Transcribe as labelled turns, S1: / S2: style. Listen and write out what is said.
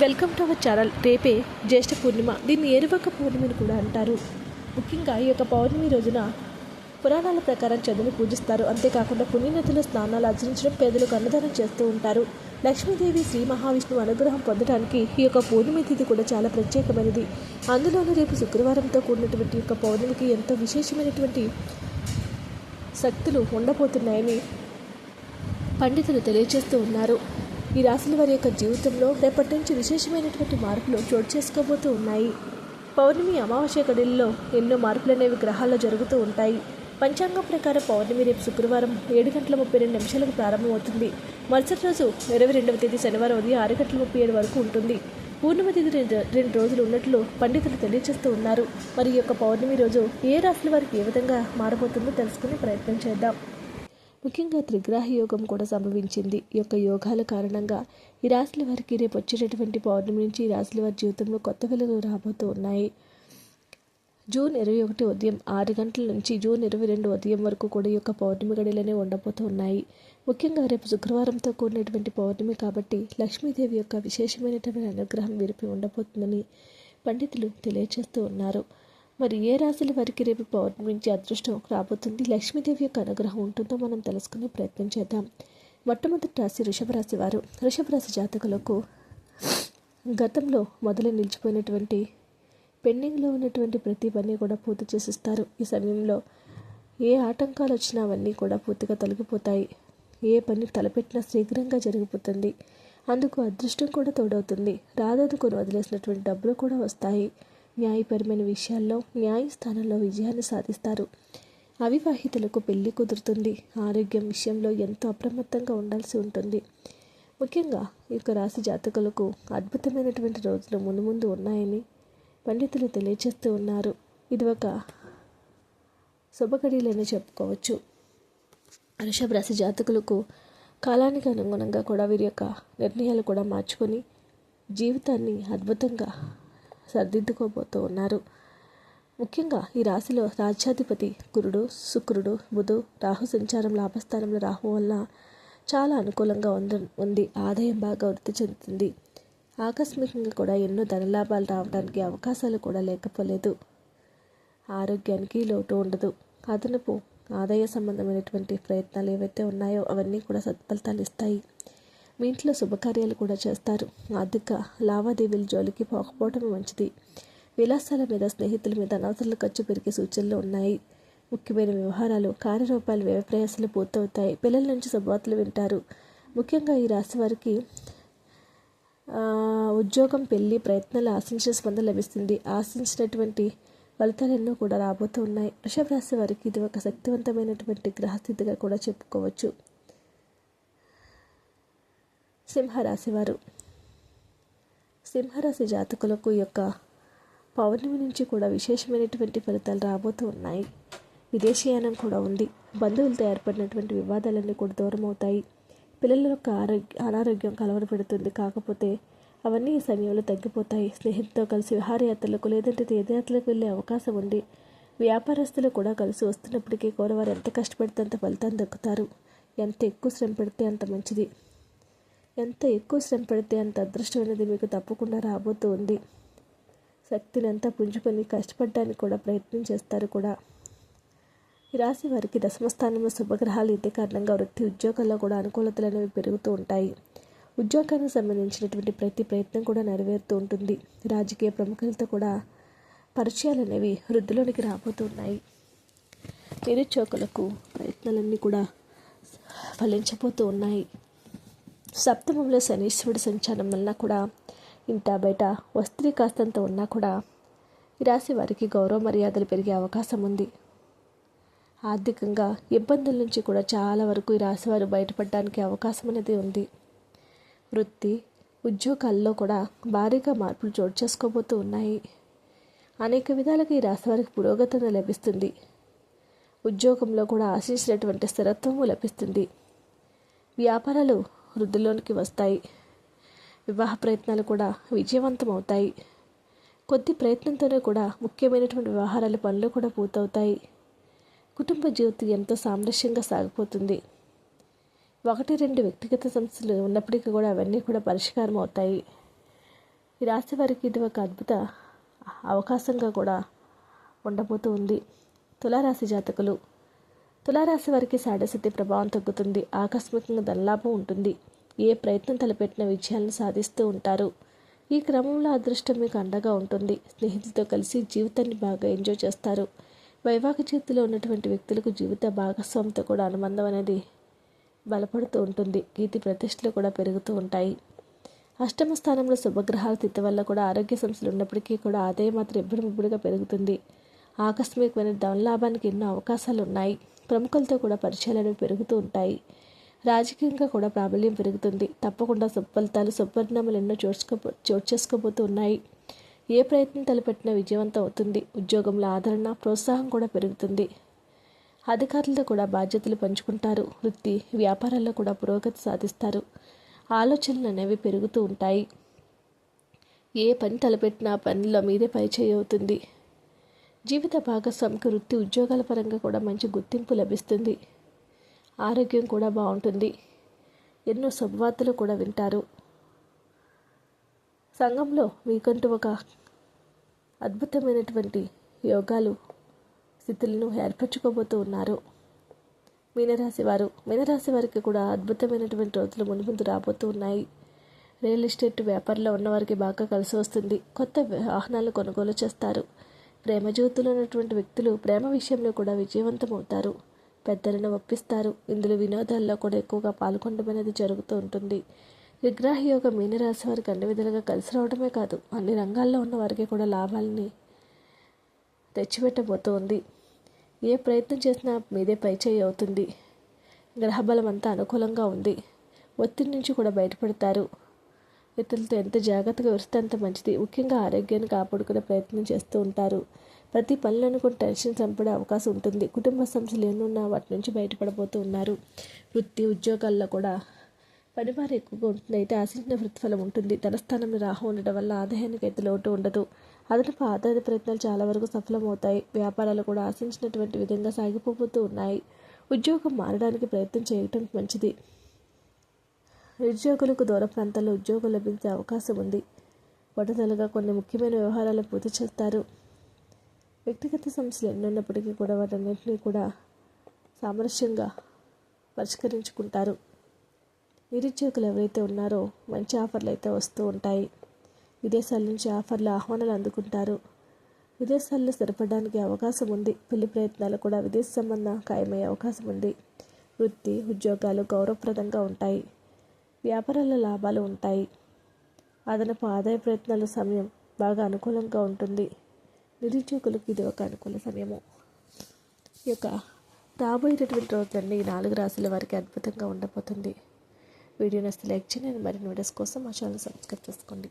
S1: Welcome to our channel. రేపే జ్యేష్ఠ పూర్ణిమ. దీన్ని ఏరువక పూర్ణిమని కూడా అంటారు. ముఖ్యంగా ఈ యొక్క పౌర్ణమి రోజున పురాణాల ప్రకారం చదువుని పూజిస్తారు. అంతేకాకుండా పుణ్యనదుల స్నానాలు ఆచరించడం పేదలకు అన్నదానం చేస్తూ ఉంటారు. లక్ష్మీదేవి శ్రీ మహావిష్ణువు అనుగ్రహం పొందడానికి ఈ యొక్క పౌర్ణమి తిథి కూడా చాలా ప్రత్యేకమైనది. అందులోనూ రేపు శుక్రవారంతో కూడినటువంటి యొక్క పౌర్ణమికి ఎంతో విశేషమైనటువంటి శక్తులు ఉండబోతున్నాయని పండితులు తెలియజేస్తూ ఉన్నారు. ఈ రాశుల వారి యొక్క జీవితంలో రేపటి నుంచి విశేషమైనటువంటి మార్పులు చోటు చేసుకోబోతూ ఉన్నాయి. పౌర్ణమి అమావాస్య గడిల్లో ఎన్నో మార్పులు అనేవి గ్రహాల్లో జరుగుతూ ఉంటాయి. పంచాంగం ప్రకారం పౌర్ణమి రేపు శుక్రవారం ఏడు గంటల ముప్పై రెండు నిమిషాలకు ప్రారంభమవుతుంది. మరుసటి రోజు ఇరవై రెండవ తేదీ శనివారం ఉదయం ఆరు గంటల ముప్పై ఏడు వరకు ఉంటుంది. పూర్ణిమ తిథి రెండు రెండు రోజులు ఉన్నట్లు పండితులు తెలియజేస్తూ ఉన్నారు. మరి ఈ యొక్క పౌర్ణమి రోజు ఏ రాశుల వారికి ఏ విధంగా మారబోతుందో తెలుసుకునే ప్రయత్నం చేద్దాం. ముఖ్యంగా త్రిగ్రాహి యోగం కూడా సంభవించింది. ఈ యొక్క యోగాల కారణంగా ఈ రాశుల వారికి రేపు వచ్చేటటువంటి పౌర్ణమి నుంచి ఈ రాశుల వారి జీవితంలో కొత్త వెలుగులు రాబోతూ ఉన్నాయి. జూన్ ఇరవై ఒకటి ఉదయం ఆరు గంటల నుంచి జూన్ ఇరవై రెండు ఉదయం వరకు కూడా ఈ యొక్క పౌర్ణమి గడిలోనే ఉండబోతూ ఉన్నాయి. ముఖ్యంగా రేపు శుక్రవారంతో కూడినటువంటి పౌర్ణమి కాబట్టి లక్ష్మీదేవి యొక్క విశేషమైనటువంటి అనుగ్రహం విరిపి ఉండబోతుందని పండితులు తెలియజేస్తూ ఉన్నారు. మరి ఏ రాశుల వారికి రేపు పౌర్ణమి నుంచి అదృష్టం రాబోతుంది? లక్ష్మీదేవి యొక్క అనుగ్రహం ఉంటుందో మనం తెలుసుకునే ప్రయత్నం చేద్దాం. మొట్టమొదటి రాశి వృషభ రాశి వారు. వృషభ రాశి జాతకులకు గతంలో మొదలు నిలిచిపోయినటువంటి పెండింగ్లో ఉన్నటువంటి ప్రతి పని కూడా పూర్తి చేసిస్తారు. ఈ సమయంలో ఏ ఆటంకాలు వచ్చినా అవన్నీ కూడా పూర్తిగా తొలగిపోతాయి. ఏ పని తలపెట్టినా శీఘ్రంగా జరిగిపోతుంది. అందుకు అదృష్టం కూడా తోడవుతుంది. రాదనుకుని వదిలేసినటువంటి డబ్బులు కూడా వస్తాయి. న్యాయపరమైన విషయాల్లో న్యాయస్థానంలో విజయాన్ని సాధిస్తారు. అవివాహితులకు పెళ్ళి కుదురుతుంది. ఆరోగ్యం విషయంలో ఎంతో అప్రమత్తంగా ఉండాల్సి ఉంటుంది. ముఖ్యంగా ఈ యొక్క రాశి జాతకులకు అద్భుతమైనటువంటి రోజులు ముందు ముందు ఉన్నాయని పండితులు తెలియజేస్తూ ఉన్నారు. ఇది ఒక శుభగడియలని చెప్పుకోవచ్చు. వృషభ రాశి జాతకులకు కాలానికి అనుగుణంగా కూడా వీరి యొక్క నిర్ణయాలు కూడా మార్చుకొని జీవితాన్ని అద్భుతంగా సర్దిద్దుకోబోతూ ఉన్నారు. ముఖ్యంగా ఈ రాశిలో రాజ్యాధిపతి గురుడు శుక్రుడు బుధు రాహు సంచారం లాభస్థానంలో రాహు వల్ల చాలా అనుకూలంగా ఉంది ఉంది. ఆదాయం బాగా వృద్ధి చెందుతుంది. ఆకస్మికంగా కూడా ఎన్నో ధనలాభాలు రావడానికి అవకాశాలు కూడా లేకపోలేదు. ఆరోగ్యానికి లోటు ఉండదు. అదనపు ఆదాయ సంబంధమైనటువంటి ప్రయత్నాలు ఏవైతే ఉన్నాయో అవన్నీ కూడా సత్ఫలితాలు ఇస్తాయి. మీ ఇంట్లో శుభకార్యాలు కూడా చేస్తారు. ఆర్థిక లావాదేవీల జోలికి పోకపోవడం మంచిది. విలాసాల మీద స్నేహితుల మీద అనవసరాలు ఖర్చు పెరిగే సూచనలు ఉన్నాయి. ముఖ్యమైన వ్యవహారాలు కార్యరూపాలు వ్యవప్రయాసాలు పూర్తవుతాయి. పిల్లల నుంచి శుభవార్తలు వింటారు. ముఖ్యంగా ఈ రాశి వారికి ఉద్యోగం పెళ్ళి ప్రయత్నాలు ఆశించిన స్పందన లభిస్తుంది. ఆశించినటువంటి ఫలితాలు ఎన్నో కూడా రాబోతూ ఉన్నాయి. వృషభ రాశి వారికి ఇది ఒక శక్తివంతమైనటువంటి గ్రహస్థితిగా కూడా చెప్పుకోవచ్చు. సింహరాశి వారు సింహరాశి జాతకులకు యొక్క పౌర్ణమి నుంచి కూడా విశేషమైనటువంటి ఫలితాలు రాబోతూ ఉన్నాయి. విదేశీయానం కూడా ఉంది. బంధువులతో ఏర్పడినటువంటి వివాదాలన్నీ కూడా దూరం అవుతాయి. పిల్లల యొక్క ఆరోగ్య అనారోగ్యం కలవరపెడుతుంది. కాకపోతే అవన్నీ ఈ సమయంలో తగ్గిపోతాయి. స్నేహితులతో కలిసి విహారయాత్రలకు లేదంటే తీర్థయాత్రలకు వెళ్ళే అవకాశం ఉంది. వ్యాపారస్తులు కూడా కలిసి వస్తున్నప్పటికీ కూడా వారు ఎంత కష్టపడితే అంత ఫలితాన్ని దక్కుతారు. ఎంత ఎక్కువ శ్రమ పెడితే అంత మంచిది. ఎంత ఎక్కువ శ్రమ పెడితే అంత అదృష్టం అనేది మీకు తప్పకుండా రాబోతూ ఉంది. శక్తిని అంతా పుంజుకొని కష్టపడడానికి కూడా ప్రయత్నం చేస్తారు కూడా. ఈ రాశి వారికి దశమస్థానంలో శుభగ్రహాలు ఇదే కారణంగా వృత్తి ఉద్యోగాల్లో కూడా అనుకూలతలు అనేవి పెరుగుతూ ఉంటాయి. ఉద్యోగానికి సంబంధించినటువంటి ప్రతి ప్రయత్నం కూడా నెరవేరుతూ ఉంటుంది. రాజకీయ ప్రముఖులతో కూడా పరిచయాలు అనేవి వృద్ధిలోనికి రాబోతున్నాయి నిరుద్యోగులకు ప్రయత్నాలన్నీ కూడా ఫలించబోతూ ఉన్నాయి. సప్తమంలో శనీశ్వరుడు సంచారం వలన కూడా ఇంత బయట వస్త్రీ కాస్తంత ఉన్నా కూడా ఈ రాశి వారికి గౌరవ మర్యాదలు పెరిగే అవకాశం ఉంది. ఆర్థికంగా ఇబ్బందుల నుంచి కూడా చాలా వరకు ఈ రాశివారు బయటపడడానికి అవకాశం అనేది ఉంది. వృత్తి ఉద్యోగాల్లో కూడా భారీగా మార్పులు చోటు చేసుకోబోతూ ఉన్నాయి. అనేక విధాలుగా ఈ రాశి వారికి పురోగతి లభిస్తుంది. ఉద్యోగంలో కూడా ఆశించినటువంటి స్థిరత్వము లభిస్తుంది. వ్యాపారాలు వృద్ధిలోనికి వస్తాయి. వివాహ ప్రయత్నాలు కూడా విజయవంతం అవుతాయి కొద్ది ప్రయత్నంతోనే కూడా ముఖ్యమైనటువంటి వ్యవహారాల పనులు కూడా పూర్తవుతాయి. కుటుంబ జీవితం ఎంతో సామరస్యంగా సాగిపోతుంది. ఒకటి రెండు వ్యక్తిగత సమస్యలు ఉన్నప్పటికీ కూడా అవన్నీ కూడా పరిష్కారం అవుతాయి. ఈ రాశి వారికి ఇది ఒక అద్భుత అవకాశంగా కూడా ఉండబోతూ ఉంది తులారాశి జాతకులు తులారాశి వారికి సాడశక్తి ప్రభావం తగ్గుతుంది. ఆకస్మికంగా ధనలాభం ఉంటుంది. ఏ ప్రయత్నం తలపెట్టిన విజయాలను సాధిస్తూ ఉంటారు. ఈ క్రమంలో అదృష్టం మీకు అండగా ఉంటుంది. స్నేహితులతో కలిసి జీవితాన్ని బాగా ఎంజాయ్ చేస్తారు. వైవాహిక జీవితంలో ఉన్నటువంటి వ్యక్తులకు జీవిత భాగస్వామితో కూడా అనుబంధం అనేది బలపడుతూ ఉంటుంది. కీర్తి ప్రతిష్టలు కూడా పెరుగుతూ ఉంటాయి. అష్టమ స్థానంలో శుభగ్రహాల తిత్తి వల్ల కూడా ఆరోగ్య సమస్యలు ఉన్నప్పటికీ కూడా ఆదాయం మాత్రం ఎప్పుడు ఇబ్బడిగా పెరుగుతుంది. ఆకస్మికమైన ధనలాభానికి ఎన్నో అవకాశాలు ఉన్నాయి. ప్రముఖులతో కూడా పరిచయాలు అనేవి పెరుగుతూ ఉంటాయి. రాజకీయంగా కూడా ప్రాబల్యం పెరుగుతుంది. తప్పకుండా సుఫలితాలు సుపరిణామాలు ఎన్నో చోటుకో చోటు చేసుకోబోతూ ఉన్నాయి. ఏ ప్రయత్నం తలపెట్టినా విజయవంతం అవుతుంది. ఉద్యోగంలో ఆదరణ ప్రోత్సాహం కూడా పెరుగుతుంది. అధికారులతో కూడా బాధ్యతలు పంచుకుంటారు. వృత్తి వ్యాపారాల్లో కూడా పురోగతి సాధిస్తారు. ఆలోచనలు అనేవి పెరుగుతూ ఉంటాయి. ఏ పని తలపెట్టినా పనిలో మీదే పరిచయం అవుతుంది జీవిత భాగస్వామికి వృత్తి ఉద్యోగాల పరంగా కూడా మంచి గుర్తింపు లభిస్తుంది. ఆరోగ్యం కూడా బాగుంటుంది. ఎన్నో శుభవార్తలు కూడా వింటారు. సంఘంలో మీకంటూ ఒక అద్భుతమైనటువంటి యోగాలు స్థితులను ఏర్పరచుకోబోతూ ఉన్నారు. మీనరాశి వారు మీనరాశి వారికి కూడా అద్భుతమైనటువంటి రోజులు మునుముందు రాబోతూ ఉన్నాయి. రియల్ ఎస్టేట్ వ్యాపారంలో ఉన్నవారికి బాగా కలిసి వస్తుంది. కొత్త వాహనాలు కొనుగోలు చేస్తారు. ప్రేమ జీవితంలో ఉన్నటువంటి వ్యక్తులు ప్రేమ విషయంలో కూడా విజయవంతమవుతారు. పెద్దలను ఒప్పిస్తారు. ఇందులో వినోదాల్లో కూడా ఎక్కువగా పాల్గొనడం అనేది జరుగుతూ ఉంటుంది. విగ్రహ యోగ మీనరాశి వారికి అన్ని విధాలుగా కలిసి రావడమే కాదు అన్ని రంగాల్లో ఉన్న వారికి కూడా లాభాలని తెచ్చిపెట్టబోతోంది. ఏ ప్రయత్నం చేసినా మీదే పైచేయి అవుతుంది. గ్రహబలం అంతా అనుకూలంగా ఉంది. ఒత్తిడి నుంచి కూడా బయటపడతారు. ఇతరులతో ఎంత జాగ్రత్తగా వస్తే అంత మంచిది. ముఖ్యంగా ఆరోగ్యాన్ని కాపాడుకునే ప్రయత్నం చేస్తూ ఉంటారు. ప్రతి పనులను కూడా టెన్షన్ చంపడే అవకాశం ఉంటుంది. కుటుంబ సమస్యలు ఎన్నున్నా వాటి నుంచి బయటపడబోతూ ఉన్నారు. వృత్తి ఉద్యోగాల్లో కూడా పనివారు ఎక్కువగా ఉంటుంది అయితే ఆశించిన ప్రతిఫలం ఉంటుంది. ధనస్థానంలో రాహు ఉండడం వల్ల ఆదాయానికి అయితే లోటు ఉండదు. అదనపు ఆదాయ ప్రయత్నాలు చాలా వరకు సఫలమవుతాయి. వ్యాపారాలు కూడా ఆశించినటువంటి విధంగా సాగిపోతూ ఉన్నాయి. ఉద్యోగం మారడానికి ప్రయత్నం చేయటం మంచిది. నిరుద్యోగులకు దూర ప్రాంతాల్లో ఉద్యోగం లభించే అవకాశం ఉంది. పట్టుదలగా కొన్ని ముఖ్యమైన వ్యవహారాలు పూర్తి చేస్తారు. వ్యక్తిగత సమస్యలు ఎన్నున్నప్పటికీ కూడా వాటన్నింటినీ కూడా సామరస్యంగా పరిష్కరించుకుంటారు. నిరుద్యోగులు ఎవరైతే ఉన్నారో మంచి ఆఫర్లు అయితే వస్తూ ఉంటాయి. విదేశాల నుంచి ఆఫర్లు ఆహ్వానాలు అందుకుంటారు. విదేశాల్లో స్థిరపడడానికి అవకాశం ఉంది. పెళ్ళి ప్రయత్నాలు కూడా విదేశ సంబంధం ఖాయమయ్యే అవకాశం ఉంది. వృత్తి ఉద్యోగాలు గౌరవప్రదంగా ఉంటాయి. వ్యాపారాల లాభాలు ఉంటాయి. అదనపు ఆదాయ ప్రయత్నాల సమయం బాగా అనుకూలంగా ఉంటుంది. నిరుద్యోగులకు ఇది ఒక అనుకూల సమయము. ఈ యొక్క రాబోయేటటువంటి రోజులన్నీ ఈ నాలుగు రాశుల వారికి అద్భుతంగా ఉండబోతుంది. వీడియో నచ్చితే లైక్ చేయండి. మరిన్ని వీడియోస్ కోసం మా ఛానల్ సబ్స్క్రైబ్ చేసుకోండి.